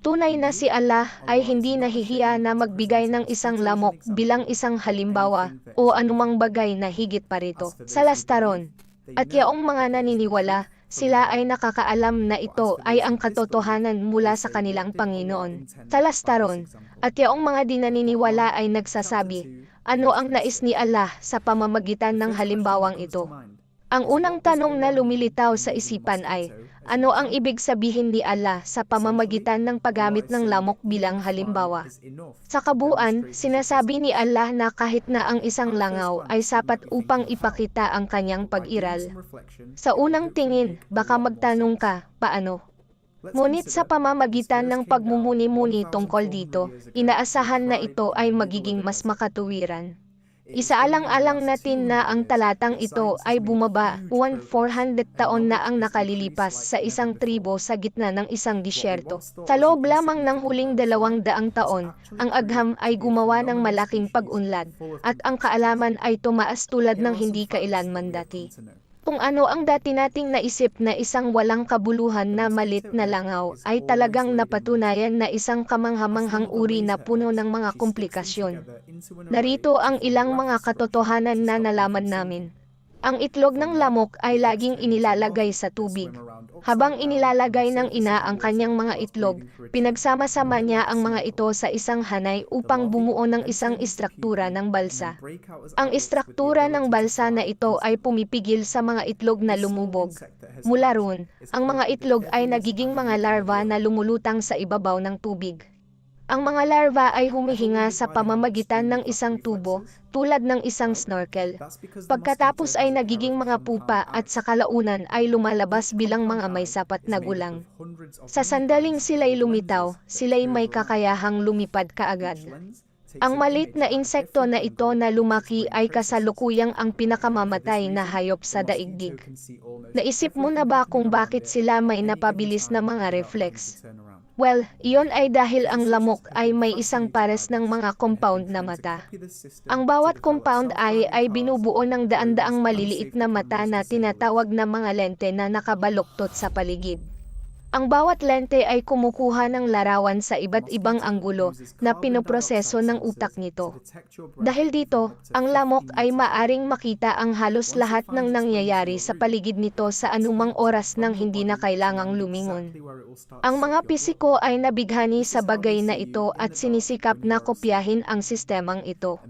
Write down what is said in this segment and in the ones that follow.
Tunay na si Allah ay hindi nahihiya na magbigay ng isang lamok bilang isang halimbawa o anumang bagay na higit pa rito sa lastaron. At yaong mga naniniwala, sila ay nakakaalam na ito ay ang katotohanan mula sa kanilang Panginoon. Sa lastaron, at yaong mga di naniniwala ay nagsasabi, ano ang nais ni Allah sa pamamagitan ng halimbawang ito? Ang unang tanong na lumilitaw sa isipan ay, ano ang ibig sabihin ni Allah sa pamamagitan ng paggamit ng lamok bilang halimbawa? Sa kabuuan, sinasabi ni Allah na kahit na ang isang langaw ay sapat upang ipakita ang kanyang pag-iral. Sa unang tingin, baka magtanong ka, paano? Ngunit sa pamamagitan ng pagmumuni-muni tungkol dito, inaasahan na ito ay magiging mas makatuwiran. Isaalang-alang natin na ang talatang ito ay bumaba 1,400 taon na ang nakalilipas sa isang tribo sa gitna ng isang disyerto. Sa loob lamang ng huling dalawang daang taon, ang agham ay gumawa ng malaking pag-unlad, at ang kaalaman ay tumaas tulad ng hindi kailanman dati. Kung ano ang dati nating naisip na isang walang kabuluhan na malit na langaw ay talagang napatunayan na isang kamanghamanghang uri na puno ng mga komplikasyon. Narito ang ilang mga katotohanan na nalaman namin. Ang itlog ng lamok ay laging inilalagay sa tubig. Habang inilalagay ng ina ang kanyang mga itlog, pinagsama-sama niya ang mga ito sa isang hanay upang bumuo ng isang istruktura ng balsa. Ang istruktura ng balsa na ito ay pumipigil sa mga itlog na lumubog. Mula roon, ang mga itlog ay nagiging mga larva na lumulutang sa ibabaw ng tubig. Ang mga larva ay humihinga sa pamamagitan ng isang tubo, tulad ng isang snorkel. Pagkatapos ay nagiging mga pupa at sa kalaunan ay lumalabas bilang mga may sapat na gulang. Sa sandaling sila'y lumitaw, sila'y may kakayahang lumipad kaagad. Ang malit na insekto na ito na lumaki ay kasalukuyang ang pinakamamatay na hayop sa daigdig. Naisip mo na ba kung bakit sila may napabilis na mga reflex? Well, iyon ay dahil ang lamok ay may isang pares ng mga compound na mata. Ang bawat compound ay ay binubuo ng daan-daang maliliit na mata na tinatawag na mga lente na nakabaluktot sa paligid. Ang bawat lente ay kumukuha ng larawan sa iba't ibang anggulo na pinoproseso ng utak nito. Dahil dito, ang lamok ay maaring makita ang halos lahat ng nangyayari sa paligid nito sa anumang oras nang hindi na kailangang lumingon. Ang mga pisiko ay nabighani sa bagay na ito at sinisikap na kopyahin ang sistemang ito.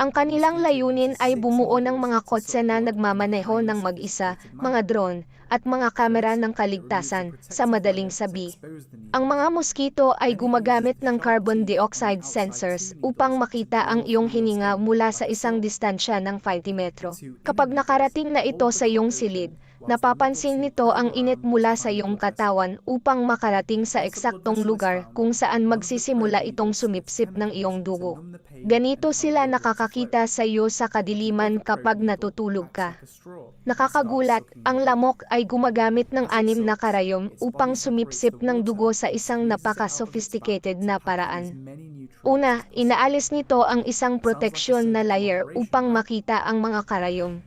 Ang kanilang layunin ay bumuo ng mga kotse na nagmamaneho ng mag-isa, mga drone, at mga kamera ng kaligtasan, sa madaling sabi. Ang mga moskito ay gumagamit ng carbon dioxide sensors upang makita ang iyong hininga mula sa isang distansya ng 50 metro. Kapag nakarating na ito sa iyong silid, napapansin nito ang init mula sa iyong katawan upang makarating sa eksaktong lugar kung saan magsisimula itong sumipsip ng iyong dugo. Ganito sila nakakakita sa iyo sa kadiliman kapag natutulog ka. Nakakagulat, ang lamok ay gumagamit ng anim na karayom upang sumipsip ng dugo sa isang napaka-sophisticated na paraan. Una, inaalis nito ang isang proteksyon na layer upang makita ang mga karayom.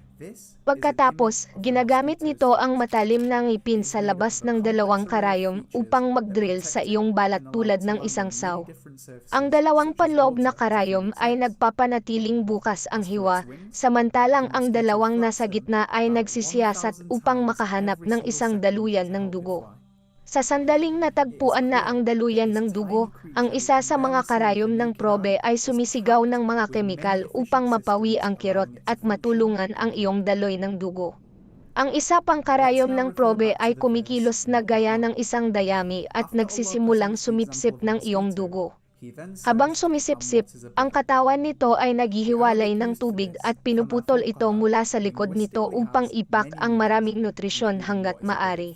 Pagkatapos, ginagamit nito ang matalim na ngipin sa labas ng dalawang karayom upang mag-drill sa iyong balat tulad ng isang saw. Ang dalawang panloob na karayom ay nagpapanatiling bukas ang hiwa, samantalang ang dalawang nasa gitna ay nagsisiyasat upang makahanap ng isang daluyan ng dugo. Sa sandaling natagpuan na ang daluyan ng dugo, ang isa sa mga karayom ng probe ay sumisigaw ng mga kemikal upang mapawi ang kirot at matulungan ang iyong daloy ng dugo. Ang isa pang karayom ng probe ay kumikilos na gaya ng isang dayami at nagsisimulang sumipsip ng iyong dugo. Habang sumisipsip, ang katawan nito ay naghihiwalay ng tubig at pinuputol ito mula sa likod nito upang ipak ang maraming nutrisyon hanggat maari.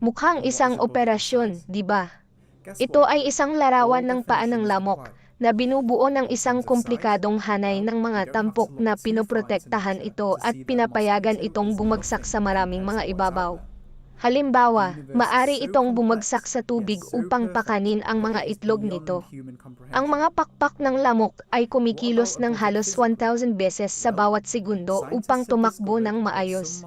Mukhang isang operasyon, di ba? Ito ay isang larawan ng paa ng lamok na binubuo ng isang komplikadong hanay ng mga tampok na pinoprotektahan ito at pinapayagan itong bumagsak sa maraming mga ibabaw. Halimbawa, maari itong bumagsak sa tubig upang pakanin ang mga itlog nito. Ang mga pakpak ng lamok ay kumikilos ng halos 1,000 beses sa bawat segundo upang tumakbo ng maayos.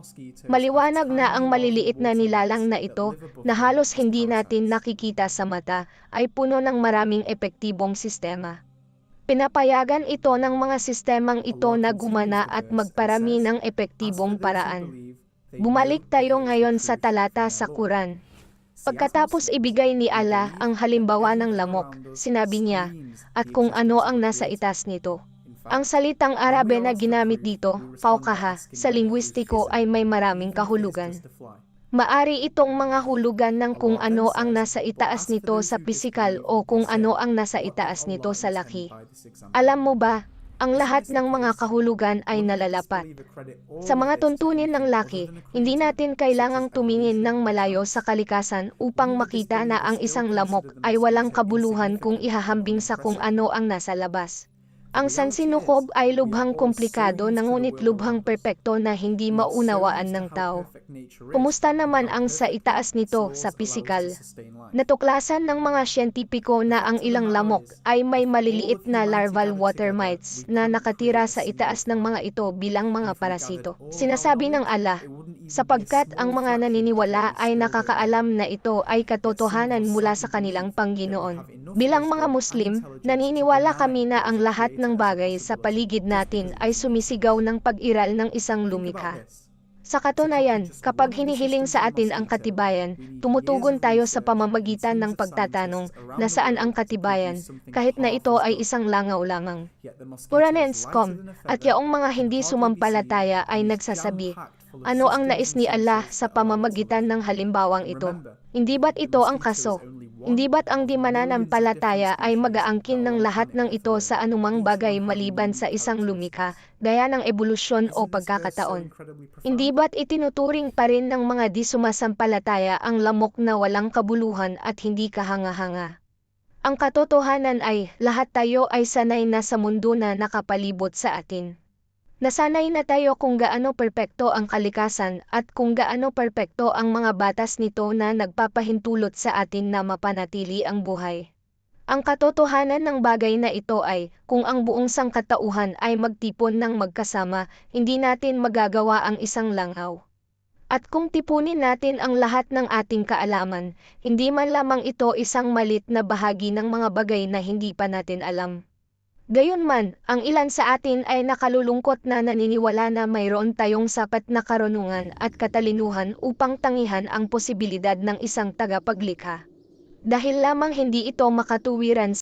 Maliwanag na ang maliliit na nilalang na ito, na halos hindi natin nakikita sa mata, ay puno ng maraming epektibong sistema. Pinapayagan ito ng mga sistemang ito na gumana at magparami ng epektibong paraan. Bumalik tayo ngayon sa talata sa Quran. Pagkatapos ibigay ni Allah ang halimbawa ng lamok, sinabi niya, at kung ano ang nasa itas nito. Ang salitang Arabe na ginamit dito, faukaha, sa lingwistiko ay may maraming kahulugan. Maari itong mga hulugan ng kung ano ang nasa itaas nito sa pisikal o kung ano ang nasa itaas nito sa laki. Alam mo ba, ang lahat ng mga kahulugan ay nalalapat. Sa mga tuntunin ng laki, hindi natin kailangang tumingin ng malayo sa kalikasan upang makita na ang isang lamok ay walang kabuluhan kung ihahambing sa kung ano ang nasa labas. Ang sansinukob ay lubhang komplikado na ngunit lubhang perpekto na hindi maunawaan ng tao. Kumusta naman ang sa itaas nito sa pisikal? Natuklasan ng mga siyentipiko na ang ilang lamok ay may maliliit na larval water mites na nakatira sa itaas ng mga ito bilang mga parasito. Sinasabi ng ala, sapagkat ang mga naniniwala ay nakakaalam na ito ay katotohanan mula sa kanilang Panginoon. Bilang mga Muslim, naniniwala kami na ang lahat ng bagay sa paligid natin ay sumisigaw ng pag-iral ng isang lumikha. Sa katunayan, kapag hinihiling sa atin ang katibayan, tumutugon tayo sa pamamagitan ng pagtatanong, nasaan ang katibayan, kahit na ito ay isang langaw-langang. Puranens.com, at yaong mga hindi sumampalataya ay nagsasabi, ano ang nais ni Allah sa pamamagitan ng halimbawang ito? Hindi ba't ito ang kaso? Hindi ba't ang di mananampalataya ay mag-aangkin ng lahat ng ito sa anumang bagay maliban sa isang lumikha, gaya ng ebolusyon o pagkakataon? Hindi ba't itinuturing pa rin ng mga di sumasampalataya ang lamok na walang kabuluhan at hindi kahanga-hanga? Ang katotohanan ay, lahat tayo ay sanay na sa mundo na nakapalibot sa atin. Nasanay na tayo kung gaano perpekto ang kalikasan at kung gaano perpekto ang mga batas nito na nagpapahintulot sa atin na mapanatili ang buhay. Ang katotohanan ng bagay na ito ay, kung ang buong sangkatauhan ay magtipon ng magkasama, hindi natin magagawa ang isang langaw. At kung tipunin natin ang lahat ng ating kaalaman, hindi man lamang ito isang malit na bahagi ng mga bagay na hindi pa natin alam. Gayunman, ang ilan sa atin ay nakalulungkot na naniniwala na mayroon tayong sapat na karunungan at katalinuhan upang tangihan ang posibilidad ng isang tagapaglikha. Dahil lamang hindi ito makatuwiran